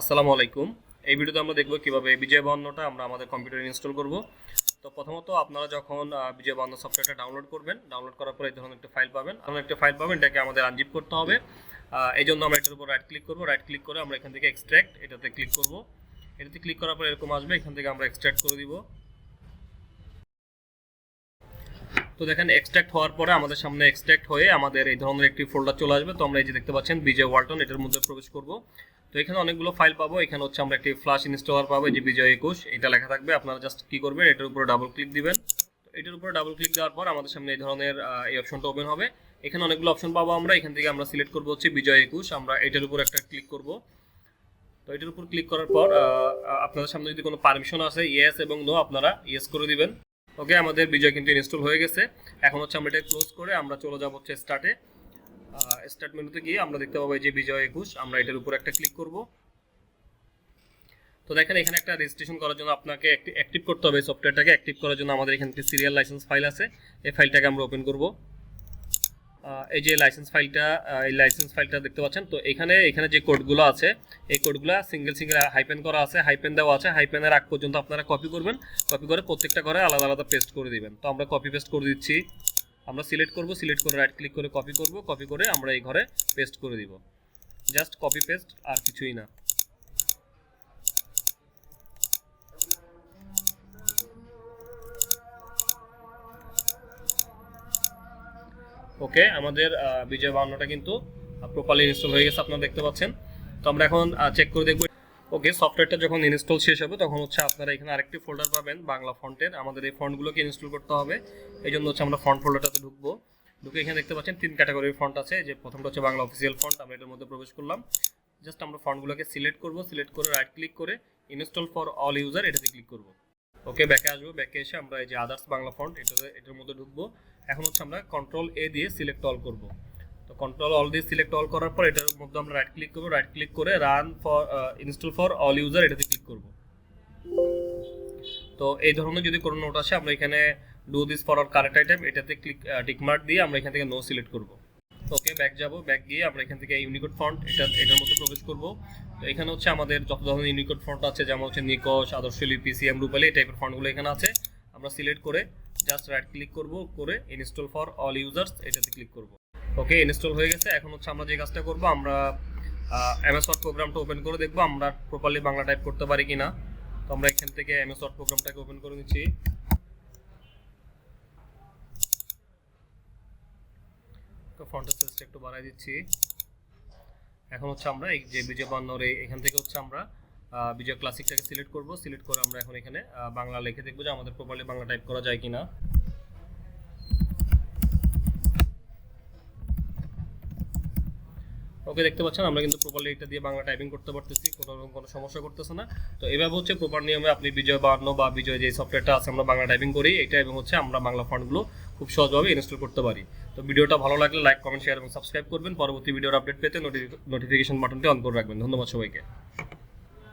আসসালামু আলাইকুম। এই ভিডিওতে আমরা দেখব কীভাবে বিজয় বাহান্নটা আমরা আমাদের কম্পিউটারে ইনস্টল করব। তো প্রথমত আপনারা যখন বিজয় বাহান্ন সফটওয়্যারটা ডাউনলোড করবেন ডাউনলোড করার পরে এই ধরনের একটা ফাইল পাবেন। এমন একটা ফাইল পাবেন, এটাকে আমাদের আনজিপ করতে হবে। এই জন্য আমরা এটার উপর রাইট ক্লিক করব। রাইট ক্লিক করে আমরা এখান থেকে এক্সট্র্যাক্ট এটাতে ক্লিক করব। এটাতে ক্লিক করার পরে এরকম আসবে, এখান থেকে আমরা এক্সট্র্যাক্ট করে দিব। তো দেখেন এক্সট্রাক্ট হওয়ার পরে আমাদের সামনে এক্সট্রাক্ট হয়ে আমাদের এই ধরনের একটি ফোল্ডার চলে আসবে। তো আমরা এই যে দেখতে পাচ্ছেন বিজয় ওয়ালটন এটার মধ্যে প্রবেশ করব। তো এখানে অনেকগুলো ফাইল পাবো। এখানে হচ্ছে আমরা একটি ফ্লাশ ইনস্টলার পাবো, এই যে বিজয় একুশ। এটা লেখা থাকবে, আপনারা জাস্ট কি করবেন, এটার উপরে ডাবল ক্লিক দিবেন। এটার উপরে ডাবল ক্লিক দেওয়ার পর আমাদের সামনে এই ধরনের এই অপশনটা ওপেন হবে। এখানে অনেকগুলো অপশন পাবো আমরা। এখান থেকে আমরা সিলেক্ট করব হচ্ছে বিজয় একুশ। আমরা এটার উপর একটা ক্লিক করব। তো এটার উপর ক্লিক করার পর আপনাদের সামনে যদি কোনো পারমিশন আছে ইয়েস এবং নো আপনারা ইয়েস করে দিবেন। ওকে আমাদের বিজয় কিন্তু ইনস্টল হয়ে গেছে। এখন হচ্ছে আমরা এটা ক্লোজ করে আমরা চলে যাব হচ্ছে স্টার্টে স্টার্ট মেনুতে গিয়ে আমরা দেখতে পাবো এই যে বিজয় একুশ। আমরা এটার উপর একটা ক্লিক করব। তো দেখেন, এখানে একটা রেজিস্ট্রেশন করার জন্য আপনাকে অ্যাক্টিভ করতে হবে। সফটওয়্যারটাকে অ্যাক্টিভ করার জন্য আমাদের এখানে সিরিয়াল লাইসেন্স ফাইল আছে। এই ফাইলটাকে আমরা ওপেন করব। এই যে লাইসেন্স ফাইলটা এই লাইসেন্স ফাইলটা দেখতে পাচ্ছেন, তো এখানে এখানে যে কোডগুলো আছে, এই কোডগুলো সিঙ্গেল সিঙ্গেল হাইপেন করা আছে হাইপেন দেওয়া আছে হাইপেনের আগ পর্যন্ত আপনারা কপি করবেন কপি করে প্রত্যেকটা ঘরে আলাদা আলাদা পেস্ট করে দিবেন। তো আমরা কপি পেস্ট করে দিচ্ছি, আমরা সিলেক্ট করব সিলেক্ট করে রাইট ক্লিক করে কপি করব কপি করে আমরা এই ঘরে পেস্ট করে দিব। জাস্ট কপি পেস্ট আর কিছুই না। ওকে আমাদের বিজয় বাহান্নটা কিন্তু প্রপারলি ইনস্টল হয়ে গেছে, আপনারা দেখতে পাচ্ছেন। তো আমরা এখন চেক করে দেখব। ওকে সফটওয়্যারটা যখন ইনস্টল শেষ হবে, তখন হচ্ছে আপনারা এখানে আরেকটি ফোল্ডার পাবেন, বাংলা ফন্টের আমাদের এই ফন্টগুলোকে ইনস্টল করতে হবে। এই জন্য হচ্ছে আমরা ফন্ট ফোল্ডারটাতে ঢুকবো। ঢুকে এখানে দেখতে পাচ্ছেন, তিন ক্যাটাগরির ফন্ট আছে। যে প্রথমটা হচ্ছে বাংলা অফিসিয়াল ফন্ট আমরা এটার মধ্যে প্রবেশ করলাম। জাস্ট আমরা ফন্টগুলোকে সিলেক্ট করব সিলেক্ট করে রাইট ক্লিক করে ইনস্টল ফর অল ইউজার এটাতে ক্লিক করব। ওকে ব্যাকে আসব। ব্যাকে এসে আমরা এই যে আদার্স বাংলা ফন্ট এটাতে এটার মধ্যে ঢুকবো। এখন হচ্ছে আমরা কন্ট্রোল এ দিয়ে সিলেক্ট অল করব। তো কন্ট্রোল অল দিয়ে সিলেক্ট অল করার পর এটার মধ্যে আমরা রাইট ক্লিক করব। রাইট ক্লিক করে run for install for all user এটাতে ক্লিক করব। তো এই ধরনের যদি কোনো নোট আসে, আমরা এখানে do this for all current item এটাতে ক্লিক টিকমার্ক দিয়ে আমরা এখান থেকে নো সিলেক্ট করব। ওকে ব্যাক যাব। ব্যাক গিয়ে আমরা এখান থেকে ইউনিকোড ফন্ট এটা, এটার মধ্যে প্রবেশ করব। তো এখানে হচ্ছে আমাদের যত ধরনের ইউনিকোড ফন্ট আছে, যেমন হচ্ছে নিকশ, আদর্শ লিপি সিএম রুপালি, এই টাইপের ফন্টগুলো এখানে আছে। আমরা সিলেক্ট করে জাস্ট রাইট ক্লিক করব, করে ইনস্টল ফর অল ইউজার্স এটাতে ক্লিক করব। ওকে ইনস্টল হয়ে গেছে। এখন হচ্ছে আমরা যে কাজটা করব, আমরা এমএস ওয়ার্ড প্রোগ্রামটা ওপেন করে দেখব। আমরা প্রপারলি বাংলা টাইপ করতে পারি কিনা। তো আমরা এখান থেকে এমএস ওয়ার্ড প্রোগ্রামটাকে ওপেন করে নিচ্ছি তো ফন্টের সাইজটা একটু বাড়াই দিচ্ছি। এখন হচ্ছে আমরা এই যে বিজয় বান্নর, এখান থেকে হচ্ছে আমরা বিজয় ক্লাসিকটাকে সিলেক্ট করব। সিলেক্ট করে আমরা এখন এখানে বাংলা লিখে দেখব যে আমাদের প্রপারলি বাংলা টাইপ করা যায় কিনা। ওকে দেখতে পাচ্ছেন, আমরা কিন্তু প্রপারলি এটা দিয়ে বাংলা টাইপিং করতে পারতেছি, কোনো রকম কোনো সমস্যা করতেছে না। তো এভাবে হচ্ছে প্রপার নিয়মে আপনি বিজয় বাহান্ন বা বিজয় যে সফটওয়্যারটা আছে, আমরা বাংলা টাইপিং করি। এটা এবং হচ্ছে আমরা বাংলা ফন্টগুলো খুব সহজভাবে ইনস্টল করতে পারি। তো ভিডিওটা ভালো লাগলে লাইক কমেন্ট শেয়ার এবং সাবস্ক্রাইব করবেন। পরবর্তী ভিডিওর আপডেট পেতে নোটিফিকেশন বাটনটি অন করে রাখবেন। ধন্যবাদ সবাইকে।